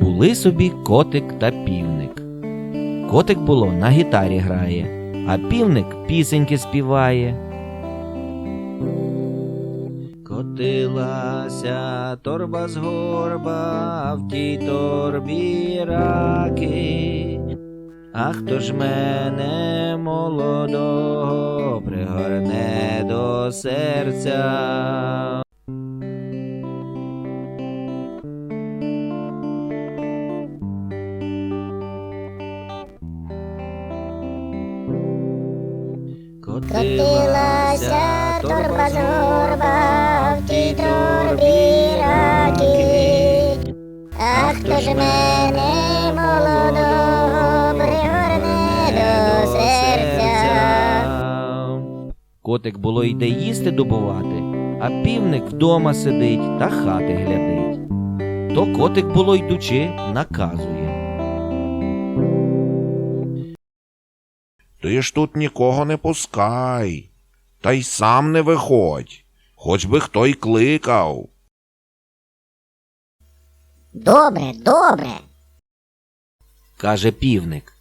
Були собі котик та півник. Котик було на гітарі грає, а півник пісеньки співає. Котилася торба з горба, в тій торбі раки. А хто ж мене молодого пригорне до серця? Котилася торба з горба, в тій торбі раки. А хто ж мене молодого пригорне до серця? Котик було йде їсти добувати, а півник вдома сидить та хати глядить. То котик було йдучи, наказує. Ти ж тут нікого не пускай, та й сам не виходь, хоч би хто й кликав. Добре, добре. каже півник.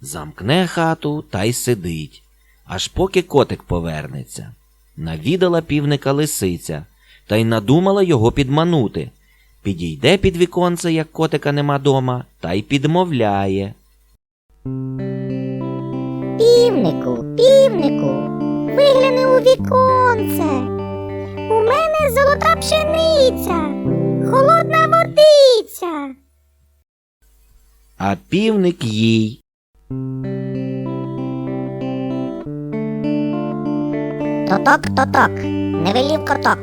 Замкне хату та й сидить, аж поки котик повернеться. Навідала півника лисиця та й надумала його підманути. Підійде під віконце, як котика нема дома, та й підмовляє. Півнику, півнику, вигляни у віконце. У мене золота пшениця, холодна водиця. А півник їй. Тоток, тоток, не велів коток.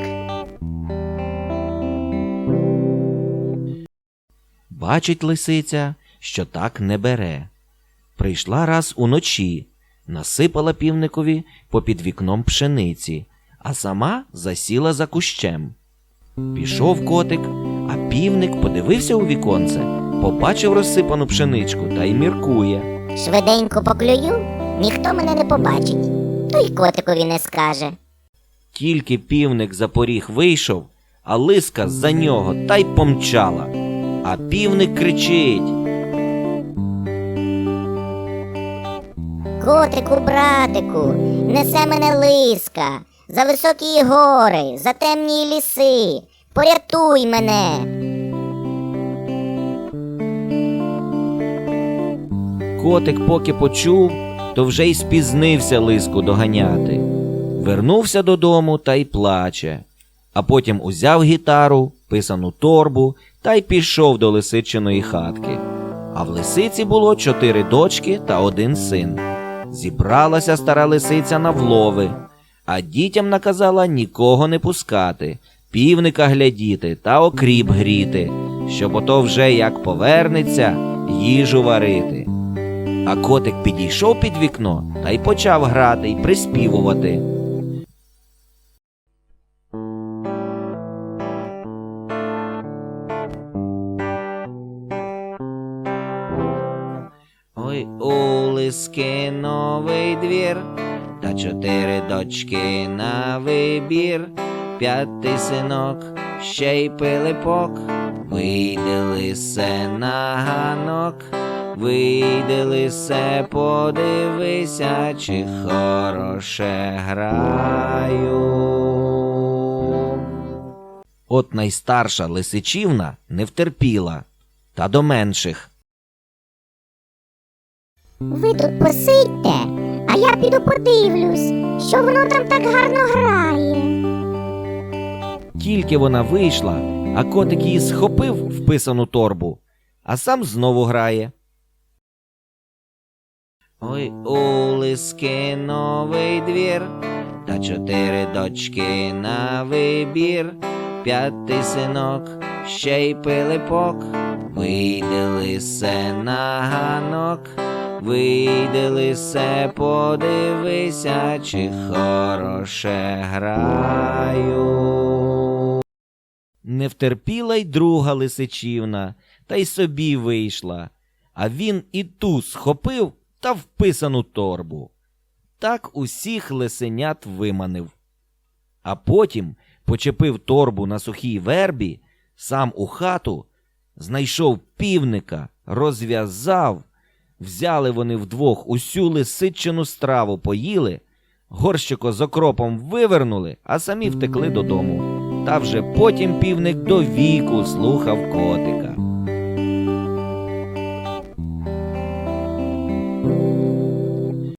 Бачить лисиця, що так не бере. Прийшла раз уночі, насипала півникові попід вікном пшениці, а сама засіла за кущем. Пішов котик, а півник подивився у віконце, побачив розсипану пшеничку та й міркує. Швиденько поклюю, ніхто мене не побачить, то й котикові не скаже. Тільки півник за поріг вийшов, а лиска за нього та й помчала. А півник кричить. Котику, братику, несе мене лиска, за високі гори, за темні ліси. Порятуй мене. Котик поки почув, то вже й спізнився лиску доганяти. Вернувся додому та й плаче, а потім узяв гітару, писану торбу та й пішов до лисичиної хатки. А в лисиці було чотири дочки та один син. Зібралася стара лисиця на влови, а дітям наказала нікого не пускати, півника глядіти та окріп гріти, щоб ото вже як повернеться, їжу варити. А котик підійшов під вікно та й почав грати й приспівувати. Лиски новий двір, та чотири дочки на вибір, п'ятий синок, ще й пилипок, вийде лисе на ганок, вийде лисе, подивися, чи хороше граю. От найстарша лисичівна не втерпіла, та до менших. Ви тут посидьте, а я піду подивлюсь, що воно там так гарно грає. Тільки вона вийшла, а котик її схопив в писану торбу, а сам знову грає. Ой, у лиски новий двір, та чотири дочки на вибір, п'ятий синок, ще й пилипок, вийде лисе на ганок, вийде лисе, подивися, чи хороше граю. Не втерпіла й друга лисичівна, та й собі вийшла, а він і ту схопив та вписану торбу. Так усіх лисенят виманив. А потім почепив торбу на сухій вербі, сам у хату, знайшов півника, розв'язав. Взяли вони вдвох усю лисичину страву поїли, горщико з окропом вивернули, а самі втекли додому. Та вже потім півник до віку слухав котика.